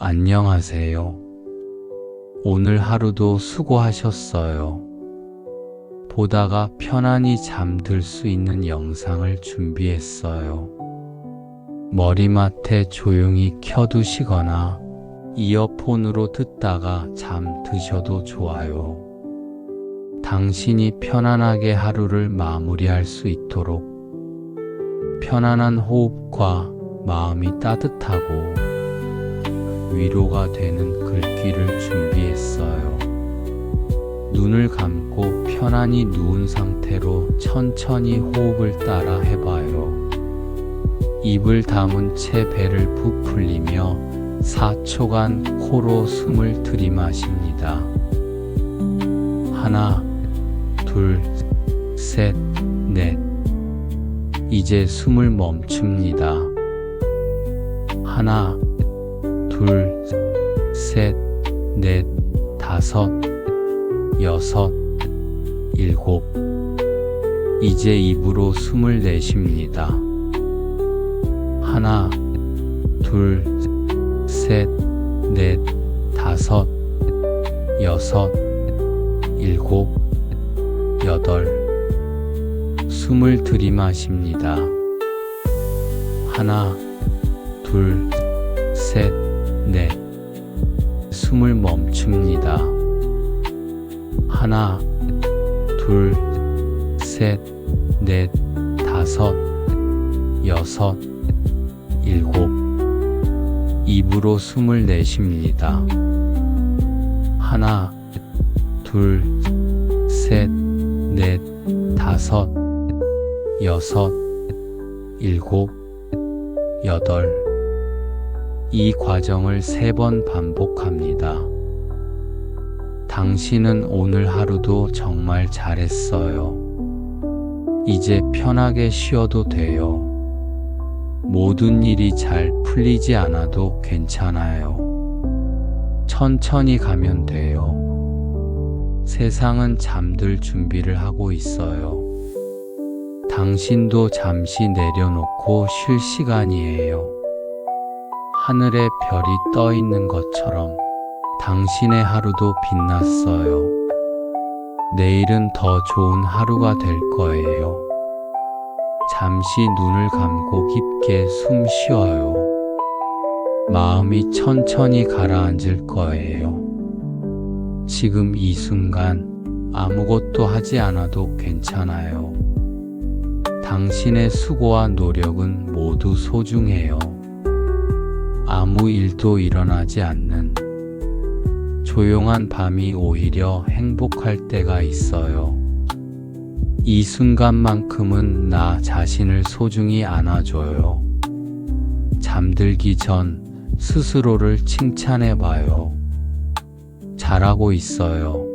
안녕하세요. 오늘 하루도 수고하셨어요. 보다가 편안히 잠들 수 있는 영상을 준비했어요. 머리맡에 조용히 켜두시거나 이어폰으로 듣다가 잠 드셔도 좋아요. 당신이 편안하게 하루를 마무리할 수 있도록 편안한 호흡과 마음이 따뜻하고 위로가 되는 글귀를 준비했어요. 눈을 감고 편안히 누운 상태로 천천히 호흡을 따라 해봐요. 입을 다문 채 배를 부풀리며 4초간 코로 숨을 들이마십니다. 하나, 둘, 셋, 넷. 이제 숨을 멈춥니다. 하나, 둘, 셋, 넷, 다섯, 여섯, 일곱. 이제 입으로 숨을 내쉽니다. 하나, 둘, 셋, 넷, 다섯, 여섯, 일곱, 여덟. 숨을 들이마십니다. 하나, 둘, 셋, 넷. 숨을 멈춥니다. 하나, 둘, 셋, 넷, 다섯, 여섯, 일곱. 입으로 숨을 내쉽니다. 하나, 둘, 셋, 넷, 다섯, 여섯, 일곱, 여덟. 이 과정을 세 번 반복합니다. 당신은 오늘 하루도 정말 잘했어요. 이제 편하게 쉬어도 돼요. 모든 일이 잘 풀리지 않아도 괜찮아요. 천천히 가면 돼요. 세상은 잠들 준비를 하고 있어요. 당신도 잠시 내려놓고 쉴 시간이에요. 하늘에 별이 떠 있는 것처럼 당신의 하루도 빛났어요. 내일은 더 좋은 하루가 될 거예요. 잠시 눈을 감고 깊게 숨 쉬어요. 마음이 천천히 가라앉을 거예요. 지금 이 순간 아무것도 하지 않아도 괜찮아요. 당신의 수고와 노력은 모두 소중해요. 아무 일도 일어나지 않는 조용한 밤이 오히려 행복할 때가 있어요. 이 순간만큼은 나 자신을 소중히 안아줘요. 잠들기 전 스스로를 칭찬해 봐요. 잘하고 있어요.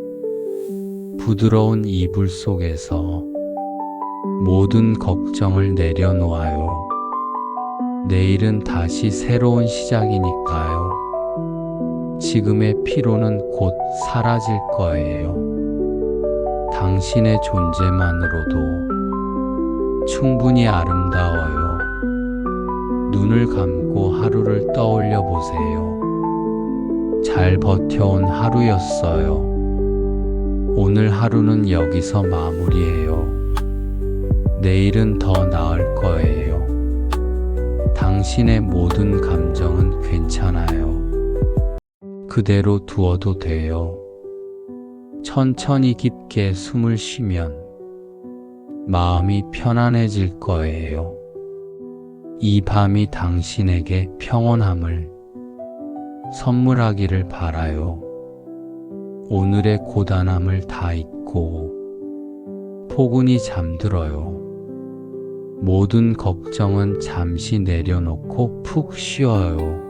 부드러운 이불 속에서 모든 걱정을 내려놓아요. 내일은 다시 새로운 시작이니까요. 지금의 피로는 곧 사라질 거예요. 당신의 존재만으로도 충분히 아름다워요. 눈을 감고 하루를 떠올려 보세요. 잘 버텨온 하루였어요. 오늘 하루는 여기서 마무리해요. 내일은 더 나을 거예요. 당신의 모든 감정은 괜찮아요. 그대로 두어도 돼요. 천천히 깊게 숨을 쉬면 마음이 편안해질 거예요. 이 밤이 당신에게 평온함을 선물하기를 바라요. 오늘의 고단함을 다 잊고 포근히 잠들어요. 모든 걱정은 잠시 내려놓고 푹 쉬어요.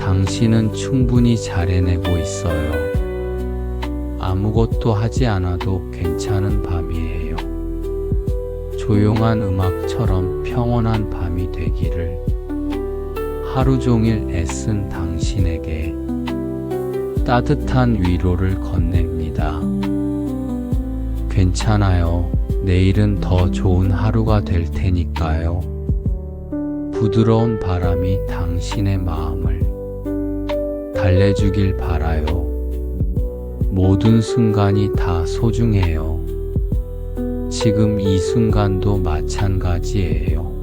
당신은 충분히 잘 해내고 있어요. 아무것도 하지 않아도 괜찮은 밤이에요. 조용한 음악처럼 평온한 밤이 되기를 하루 종일 애쓴 당신에게 따뜻한 위로를 건넵니다. 괜찮아요. 내일은 더 좋은 하루가 될 테니까요. 부드러운 바람이 당신의 마음을 달래주길 바라요. 모든 순간이 다 소중해요. 지금 이 순간도 마찬가지예요.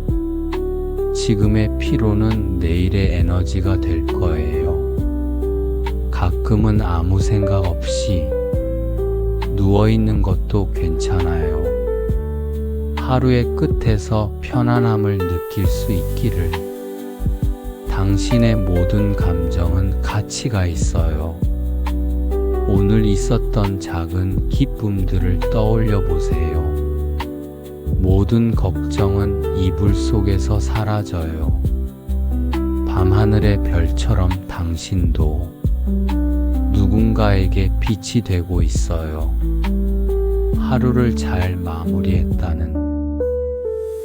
지금의 피로는 내일의 에너지가 될 거예요. 가끔은 아무 생각 없이 누워있는 것도 괜찮아요. 하루의 끝에서 편안함을 느낄 수 있기를. 당신의 모든 감정은 가치가 있어요. 오늘 있었던 작은 기쁨들을 떠올려 보세요. 모든 걱정은 이불 속에서 사라져요. 밤하늘의 별처럼 당신도 누군가에게 빛이 되고 있어요. 하루를 잘 마무리했다는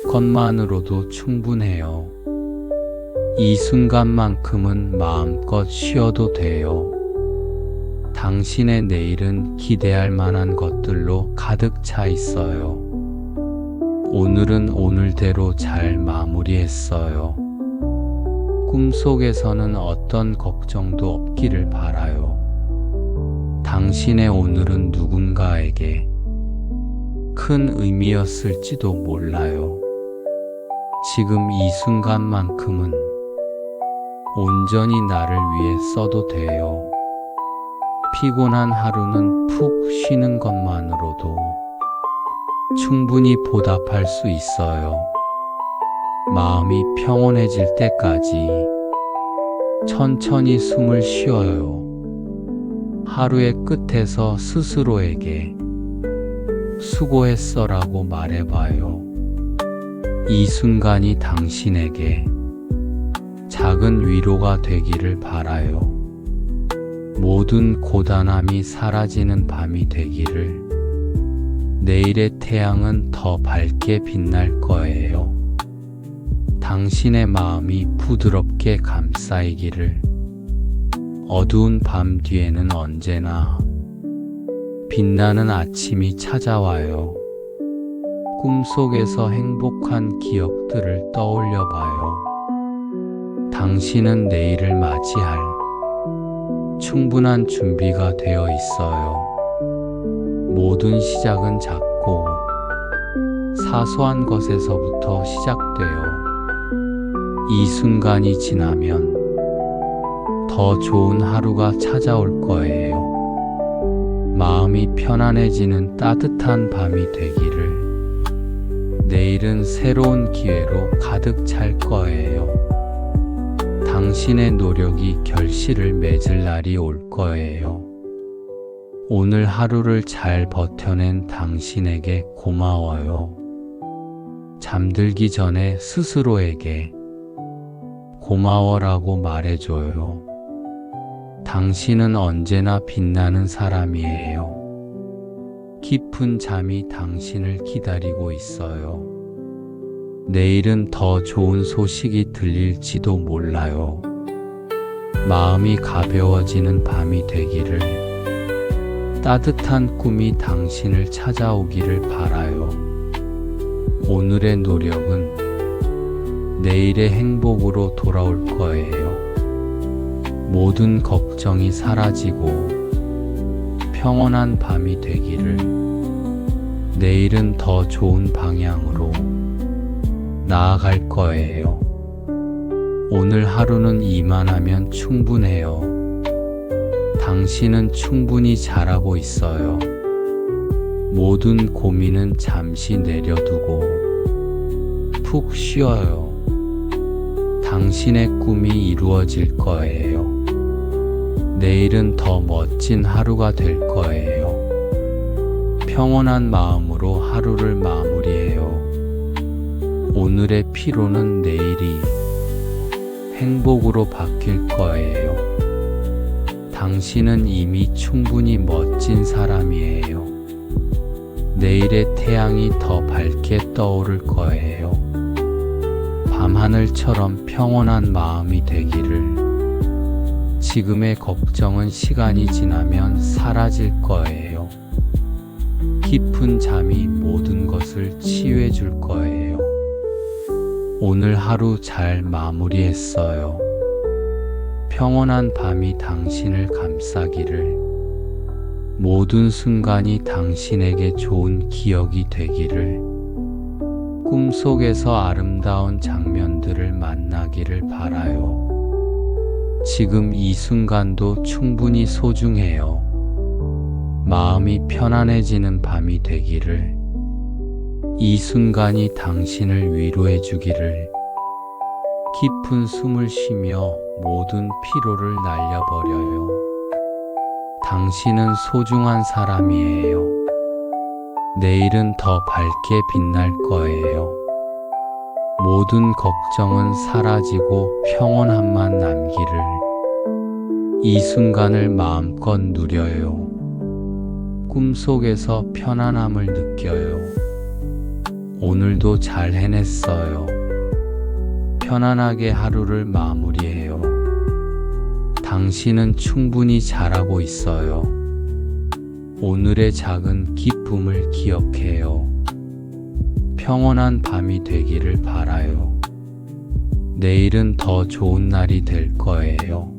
것만으로도 충분해요. 이 순간만큼은 마음껏 쉬어도 돼요. 당신의 내일은 기대할 만한 것들로 가득 차 있어요. 오늘은 오늘대로 잘 마무리했어요. 꿈속에서는 어떤 걱정도 없기를 바라요. 당신의 오늘은 누군가에게 큰 의미였을지도 몰라요. 지금 이 순간만큼은 온전히 나를 위해 써도 돼요. 피곤한 하루는 푹 쉬는 것만으로도 충분히 보답할 수 있어요. 마음이 평온해질 때까지 천천히 숨을 쉬어요. 하루의 끝에서 스스로에게 수고했어라고 말해봐요. 이 순간이 당신에게 작은 위로가 되기를 바라요. 모든 고단함이 사라지는 밤이 되기를 내일의 태양은 더 밝게 빛날 거예요. 당신의 마음이 부드럽게 감싸이기를 어두운 밤 뒤에는 언제나 빛나는 아침이 찾아와요. 꿈속에서 행복한 기억들을 떠올려 봐요. 당신은 내일을 맞이할 충분한 준비가 되어 있어요. 모든 시작은 작고 사소한 것에서부터 시작돼요. 이 순간이 지나면 더 좋은 하루가 찾아올 거예요. 마음이 편안해지는 따뜻한 밤이 되기를 내일은 새로운 기회로 가득 찰 거예요. 당신의 노력이 결실을 맺을 날이 올 거예요. 오늘 하루를 잘 버텨낸 당신에게 고마워요. 잠들기 전에 스스로에게 고마워라고 말해줘요. 당신은 언제나 빛나는 사람이에요. 깊은 잠이 당신을 기다리고 있어요. 내일은 더 좋은 소식이 들릴지도 몰라요. 마음이 가벼워지는 밤이 되기를 따뜻한 꿈이 당신을 찾아오기를 바라요. 오늘의 노력은 내일의 행복으로 돌아올 거예요. 모든 걱정이 사라지고 평온한 밤이 되기를 내일은 더 좋은 방향으로 나아갈 거예요. 오늘 하루는 이만하면 충분해요. 당신은 충분히 잘하고 있어요. 모든 고민은 잠시 내려두고 푹 쉬어요. 당신의 꿈이 이루어질 거예요. 내일은 더 멋진 하루가 될 거예요. 평온한 마음으로 하루를 마무리해요. 오늘의 피로는 내일이 행복으로 바뀔 거예요. 당신은 이미 충분히 멋진 사람이에요. 내일의 태양이 더 밝게 떠오를 거예요. 밤하늘처럼 평온한 마음이 되기를 지금의 걱정은 시간이 지나면 사라질 거예요. 깊은 잠이 모든 것을 치유해 줄 거예요. 오늘 하루 잘 마무리했어요. 평온한 밤이 당신을 감싸기를 모든 순간이 당신에게 좋은 기억이 되기를 꿈속에서 아름다운 장면들을 만나기를 바라요. 지금 이 순간도 충분히 소중해요. 마음이 편안해지는 밤이 되기를 이 순간이 당신을 위로해 주기를 깊은 숨을 쉬며 모든 피로를 날려버려요. 당신은 소중한 사람이에요. 내일은 더 밝게 빛날 거예요. 모든 걱정은 사라지고 평온함만 남기를 이 순간을 마음껏 누려요. 꿈속에서 편안함을 느껴요. 오늘도 잘 해냈어요. 편안하게 하루를 마무리해요. 당신은 충분히 잘하고 있어요. 오늘의 작은 기쁨을 기억해요. 평온한 밤이 되기를 바라요. 내일은 더 좋은 날이 될 거예요.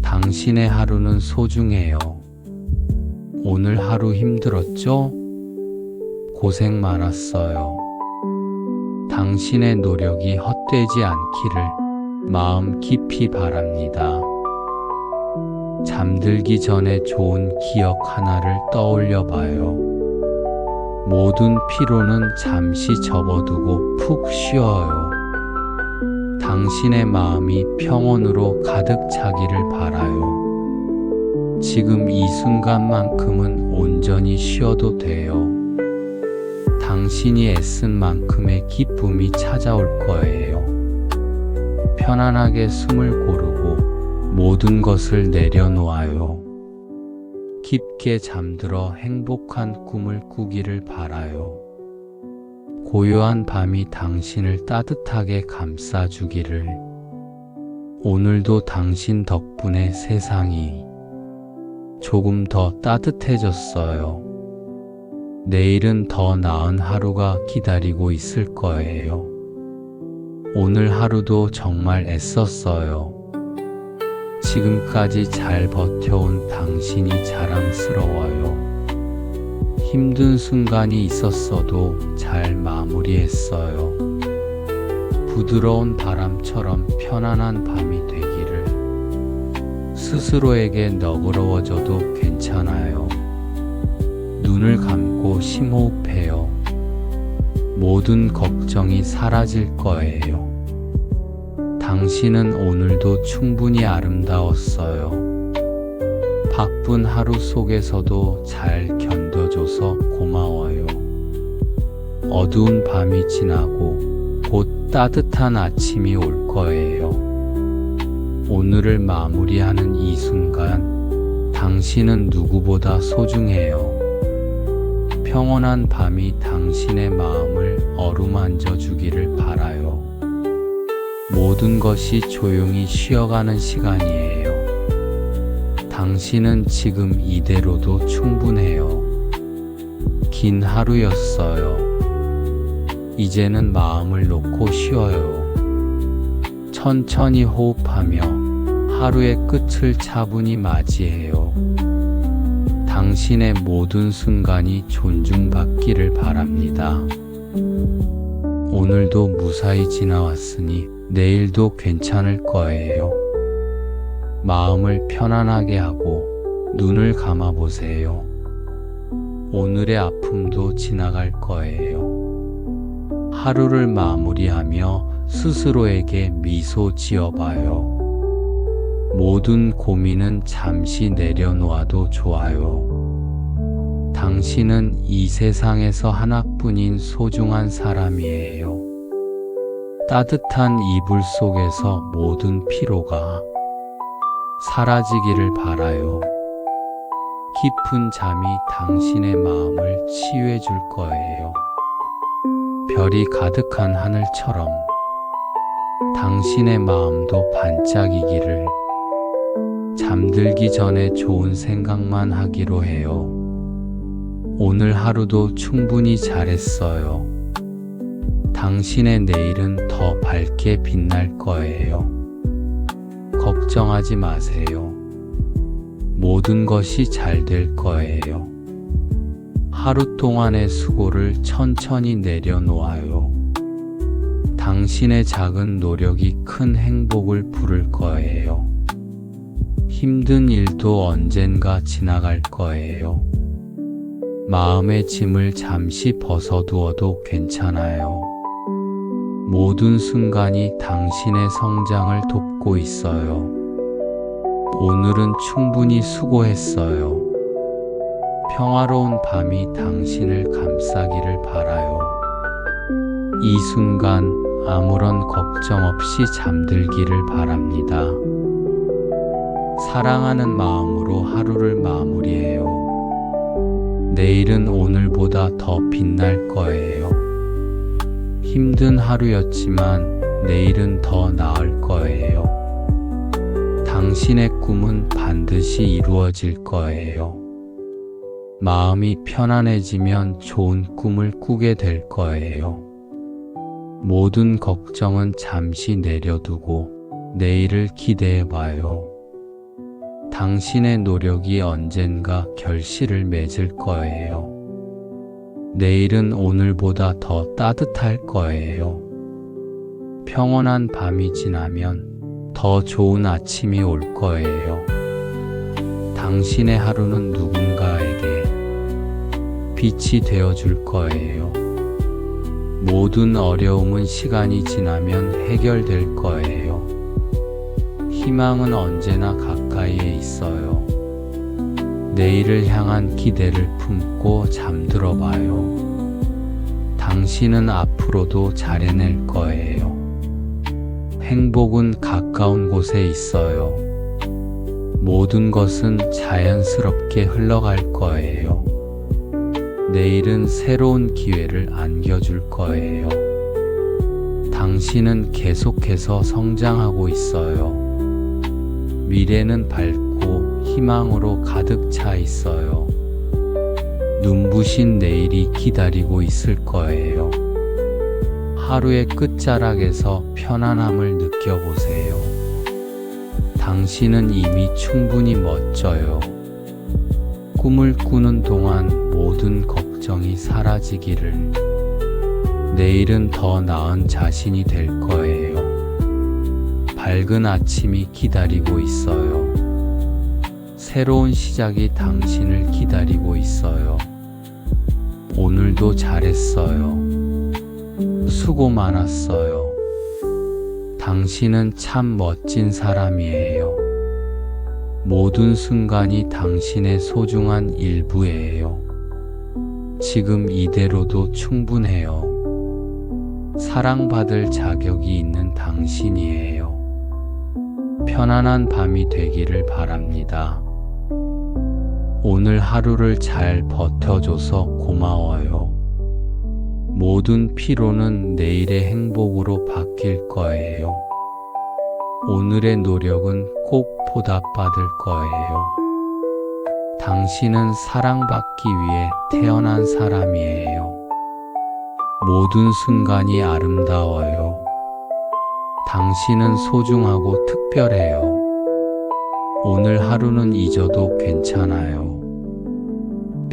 당신의 하루는 소중해요. 오늘 하루 힘들었죠? 고생 많았어요. 당신의 노력이 헛되지 않기를 마음 깊이 바랍니다. 잠들기 전에 좋은 기억 하나를 떠올려 봐요. 모든 피로는 잠시 접어두고 푹 쉬어요. 당신의 마음이 평온으로 가득 차기를 바라요. 지금 이 순간만큼은 온전히 쉬어도 돼요. 당신이 애쓴 만큼의 기쁨이 찾아올 거예요. 편안하게 숨을 고르고 모든 것을 내려놓아요. 깊게 잠들어 행복한 꿈을 꾸기를 바라요. 고요한 밤이 당신을 따뜻하게 감싸주기를. 오늘도 당신 덕분에 세상이 조금 더 따뜻해졌어요. 내일은 더 나은 하루가 기다리고 있을 거예요. 오늘 하루도 정말 애썼어요. 지금까지 잘 버텨온 당신이 자랑스러워요. 힘든 순간이 있었어도 잘 마무리했어요. 부드러운 바람처럼 편안한 밤이 되기를. 스스로에게 너그러워져도 괜찮아요. 눈을 감고 심호흡해요. 모든 걱정이 사라질 거예요. 당신은 오늘도 충분히 아름다웠어요. 바쁜 하루 속에서도 잘 견뎌줘서 고마워요. 어두운 밤이 지나고 곧 따뜻한 아침이 올 거예요. 오늘을 마무리하는 이 순간, 당신은 누구보다 소중해요. 평온한 밤이 당신의 마음을 어루만져 주기를. 모든 것이 조용히 쉬어가는 시간이에요. 당신은 지금 이대로도 충분해요. 긴 하루였어요. 이제는 마음을 놓고 쉬어요. 천천히 호흡하며 하루의 끝을 차분히 맞이해요. 당신의 모든 순간이 존중받기를 바랍니다. 오늘도 무사히 지나왔으니 내일도 괜찮을 거예요. 마음을 편안하게 하고 눈을 감아 보세요. 오늘의 아픔도 지나갈 거예요. 하루를 마무리하며 스스로에게 미소 지어봐요. 모든 고민은 잠시 내려놓아도 좋아요. 당신은 이 세상에서 하나뿐인 소중한 사람이에요. 따뜻한 이불 속에서 모든 피로가 사라지기를 바라요. 깊은 잠이 당신의 마음을 치유해 줄 거예요. 별이 가득한 하늘처럼 당신의 마음도 반짝이기를 잠들기 전에 좋은 생각만 하기로 해요. 오늘 하루도 충분히 잘했어요. 당신의 내일은 더 밝게 빛날 거예요. 걱정하지 마세요. 모든 것이 잘 될 거예요. 하루 동안의 수고를 천천히 내려놓아요. 당신의 작은 노력이 큰 행복을 부를 거예요. 힘든 일도 언젠가 지나갈 거예요. 마음의 짐을 잠시 벗어두어도 괜찮아요. 모든 순간이 당신의 성장을 돕고 있어요. 오늘은 충분히 수고했어요. 평화로운 밤이 당신을 감싸기를 바라요. 이 순간 아무런 걱정 없이 잠들기를 바랍니다. 사랑하는 마음으로 하루를 마무리해요. 내일은 오늘보다 더 빛날 거예요. 힘든 하루였지만 내일은 더 나을 거예요. 당신의 꿈은 반드시 이루어질 거예요. 마음이 편안해지면 좋은 꿈을 꾸게 될 거예요. 모든 걱정은 잠시 내려두고 내일을 기대해 봐요. 당신의 노력이 언젠가 결실을 맺을 거예요. 내일은 오늘보다 더 따뜻할 거예요. 평온한 밤이 지나면 더 좋은 아침이 올 거예요. 당신의 하루는 누군가에게 빛이 되어 줄 거예요. 모든 어려움은 시간이 지나면 해결될 거예요. 희망은 언제나 가까이에 있어요. 내일을 향한 기대를 품고 잠들어 봐요. 당신은 앞으로도 잘해낼 거예요. 행복은 가까운 곳에 있어요. 모든 것은 자연스럽게 흘러갈 거예요. 내일은 새로운 기회를 안겨줄 거예요. 당신은 계속해서 성장하고 있어요. 미래는 밝고 희망으로 가득 차 있어요. 눈부신 내일이 기다리고 있을 거예요. 하루의 끝자락에서 편안함을 느껴보세요. 당신은 이미 충분히 멋져요. 꿈을 꾸는 동안 모든 걱정이 사라지기를. 내일은 더 나은 자신이 될 거예요. 밝은 아침이 기다리고 있어요. 새로운 시작이 당신을 기다리고 있어요. 오늘도 잘했어요. 수고 많았어요. 당신은 참 멋진 사람이에요. 모든 순간이 당신의 소중한 일부예요. 지금 이대로도 충분해요. 사랑받을 자격이 있는 당신이에요. 편안한 밤이 되기를 바랍니다. 오늘 하루를 잘 버텨줘서 고마워요. 모든 피로는 내일의 행복으로 바뀔 거예요. 오늘의 노력은 꼭 보답받을 거예요. 당신은 사랑받기 위해 태어난 사람이에요. 모든 순간이 아름다워요. 당신은 소중하고 특별해요. 오늘 하루는 잊어도 괜찮아요.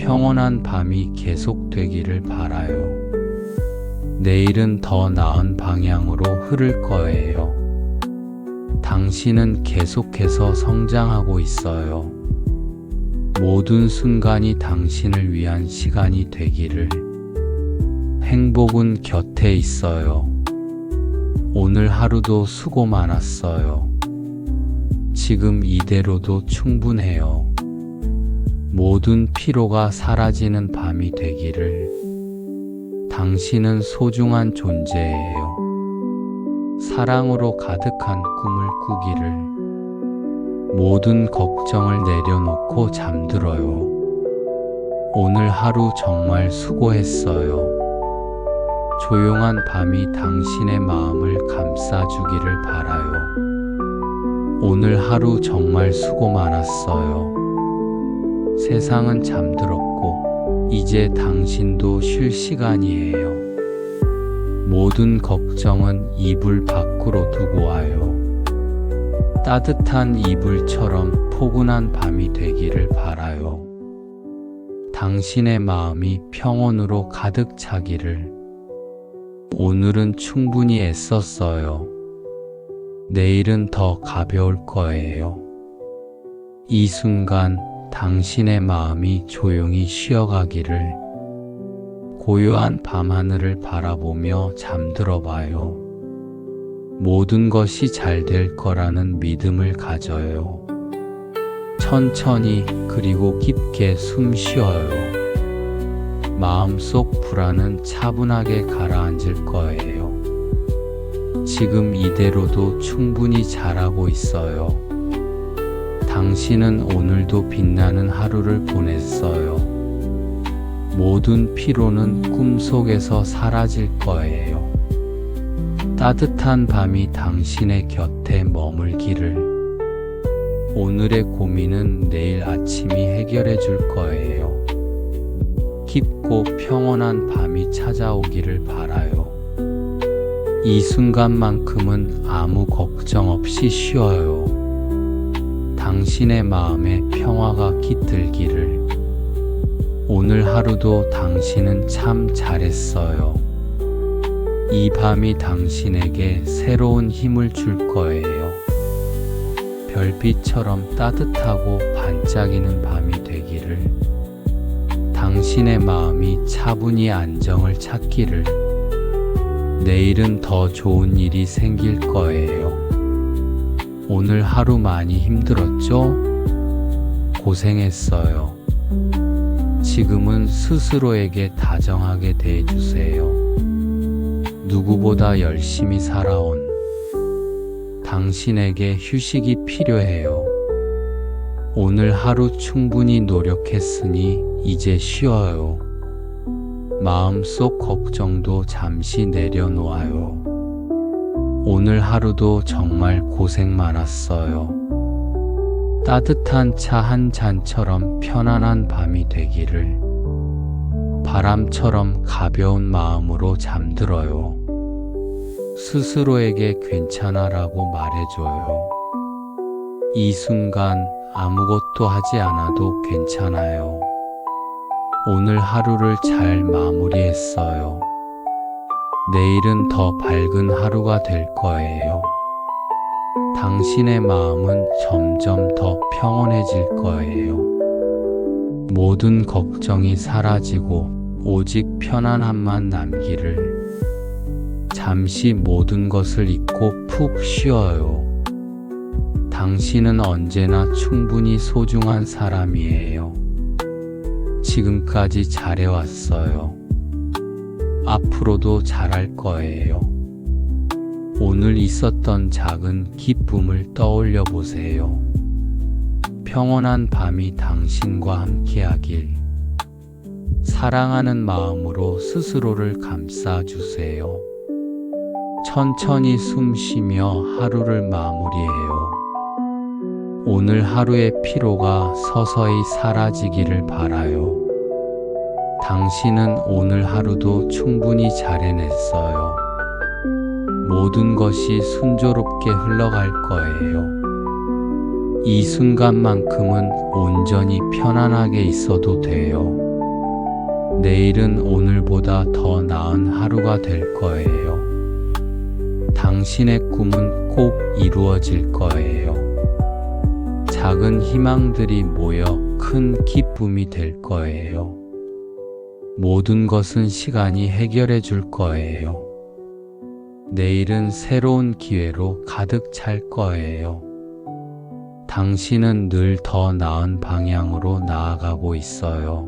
평온한 밤이 계속되기를 바라요. 내일은 더 나은 방향으로 흐를 거예요. 당신은 계속해서 성장하고 있어요. 모든 순간이 당신을 위한 시간이 되기를. 행복은 곁에 있어요. 오늘 하루도 수고 많았어요. 지금 이대로도 충분해요. 모든 피로가 사라지는 밤이 되기를. 당신은 소중한 존재예요. 사랑으로 가득한 꿈을 꾸기를. 모든 걱정을 내려놓고 잠들어요. 오늘 하루 정말 수고했어요. 조용한 밤이 당신의 마음을 감싸주기를 바라요. 오늘 하루 정말 수고 많았어요. 세상은 잠들었고, 이제 당신도 쉴 시간이에요. 모든 걱정은 이불 밖으로 두고 와요. 따뜻한 이불처럼 포근한 밤이 되기를 바라요. 당신의 마음이 평온으로 가득 차기를. 오늘은 충분히 애썼어요. 내일은 더 가벼울 거예요. 이 순간 당신의 마음이 조용히 쉬어가기를 고요한 밤하늘을 바라보며 잠들어 봐요. 모든 것이 잘 될 거라는 믿음을 가져요. 천천히 그리고 깊게 숨 쉬어요. 마음속 불안은 차분하게 가라앉을 거예요. 지금 이대로도 충분히 잘하고 있어요. 당신은 오늘도 빛나는 하루를 보냈어요. 모든 피로는 꿈속에서 사라질 거예요. 따뜻한 밤이 당신의 곁에 머물기를. 오늘의 고민은 내일 아침이 해결해 줄 거예요. 깊고 평온한 밤이 찾아오기를 바라요. 이 순간만큼은 아무 걱정 없이 쉬어요. 당신의 마음에 평화가 깃들기를. 오늘 하루도 당신은 참 잘했어요. 이 밤이 당신에게 새로운 힘을 줄 거예요. 별빛처럼 따뜻하고 반짝이는 밤이 되기를. 당신의 마음이 차분히 안정을 찾기를. 내일은 더 좋은 일이 생길 거예요. 오늘 하루 많이 힘들었죠? 고생했어요. 지금은 스스로에게 다정하게 대해주세요. 누구보다 열심히 살아온 당신에게 휴식이 필요해요. 오늘 하루 충분히 노력했으니 이제 쉬어요. 마음속 걱정도 잠시 내려놓아요. 오늘 하루도 정말 고생 많았어요. 따뜻한 차 한 잔처럼 편안한 밤이 되기를 바람처럼 가벼운 마음으로 잠들어요. 스스로에게 괜찮아라고 말해줘요. 이 순간 아무것도 하지 않아도 괜찮아요. 오늘 하루를 잘 마무리했어요. 내일은 더 밝은 하루가 될 거예요. 당신의 마음은 점점 더 평온해질 거예요. 모든 걱정이 사라지고 오직 편안함만 남기를. 잠시 모든 것을 잊고 푹 쉬어요. 당신은 언제나 충분히 소중한 사람이에요. 지금까지 잘해왔어요. 앞으로도 잘할 거예요. 오늘 있었던 작은 기쁨을 떠올려 보세요. 평온한 밤이 당신과 함께하길. 사랑하는 마음으로 스스로를 감싸주세요. 천천히 숨 쉬며 하루를 마무리해요. 오늘 하루의 피로가 서서히 사라지기를 바라요. 당신은 오늘 하루도 충분히 잘 해냈어요. 모든 것이 순조롭게 흘러갈 거예요. 이 순간만큼은 온전히 편안하게 있어도 돼요. 내일은 오늘보다 더 나은 하루가 될 거예요. 당신의 꿈은 꼭 이루어질 거예요. 작은 희망들이 모여 큰 기쁨이 될 거예요. 모든 것은 시간이 해결해 줄 거예요. 내일은 새로운 기회로 가득 찰 거예요. 당신은 늘 더 나은 방향으로 나아가고 있어요.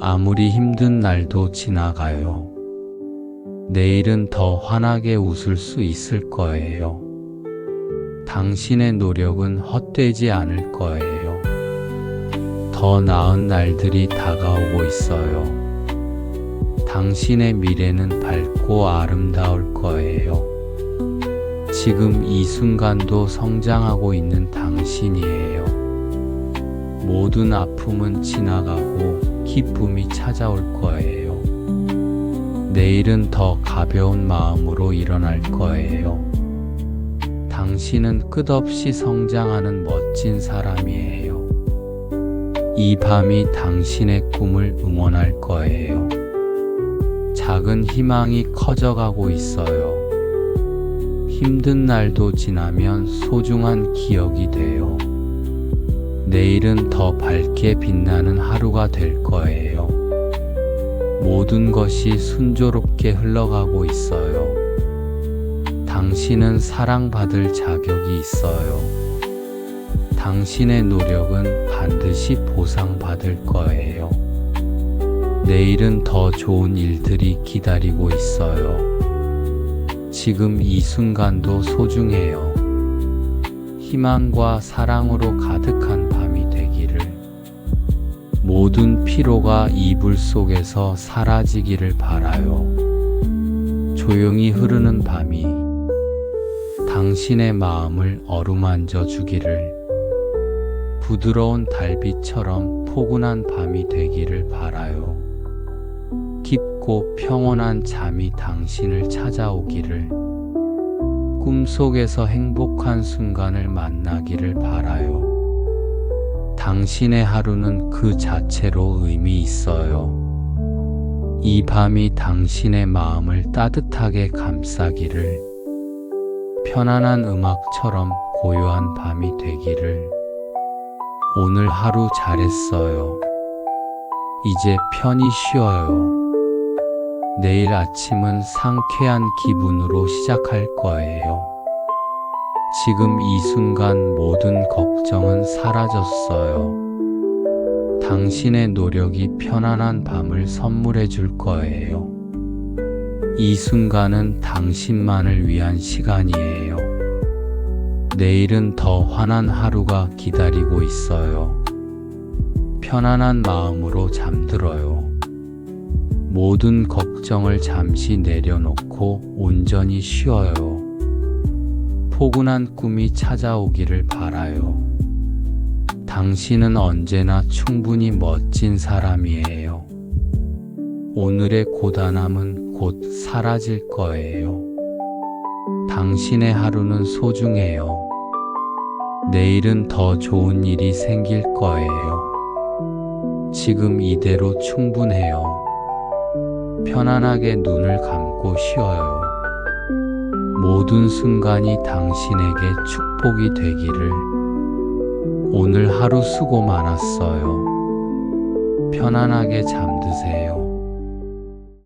아무리 힘든 날도 지나가요. 내일은 더 환하게 웃을 수 있을 거예요. 당신의 노력은 헛되지 않을 거예요. 더 나은 날들이 다가오고 있어요. 당신의 미래는 밝고 아름다울 거예요. 지금 이 순간도 성장하고 있는 당신이에요. 모든 아픔은 지나가고 기쁨이 찾아올 거예요. 내일은 더 가벼운 마음으로 일어날 거예요. 당신은 끝없이 성장하는 멋진 사람이에요. 이 밤이 당신의 꿈을 응원할 거예요. 작은 희망이 커져가고 있어요. 힘든 날도 지나면 소중한 기억이 돼요. 내일은 더 밝게 빛나는 하루가 될 거예요. 모든 것이 순조롭게 흘러가고 있어요. 당신은 사랑받을 자격이 있어요. 당신의 노력은 반드시 보상받을 거예요. 내일은 더 좋은 일들이 기다리고 있어요. 지금 이 순간도 소중해요. 희망과 사랑으로 가득한 밤이 되기를. 모든 피로가 이불 속에서 사라지기를 바라요. 조용히 흐르는 밤이 당신의 마음을 어루만져 주기를. 부드러운 달빛처럼 포근한 밤이 되기를 바라요. 깊고 평온한 잠이 당신을 찾아오기를. 꿈속에서 행복한 순간을 만나기를 바라요. 당신의 하루는 그 자체로 의미 있어요. 이 밤이 당신의 마음을 따뜻하게 감싸기를. 편안한 음악처럼 고요한 밤이 되기를. 오늘 하루 잘했어요. 이제 편히 쉬어요. 내일 아침은 상쾌한 기분으로 시작할 거예요. 지금 이 순간 모든 걱정은 사라졌어요. 당신의 노력이 편안한 밤을 선물해 줄 거예요. 이 순간은 당신만을 위한 시간이에요. 내일은 더 환한 하루가 기다리고 있어요. 편안한 마음으로 잠들어요. 모든 걱정을 잠시 내려놓고 온전히 쉬어요. 포근한 꿈이 찾아오기를 바라요. 당신은 언제나 충분히 멋진 사람이에요. 오늘의 고단함은 곧 사라질 거예요. 당신의 하루는 소중해요. 내일은 더 좋은 일이 생길 거예요. 지금 이대로 충분해요. 편안하게 눈을 감고 쉬어요. 모든 순간이 당신에게 축복이 되기를. 오늘 하루 수고 많았어요. 편안하게 잠드세요.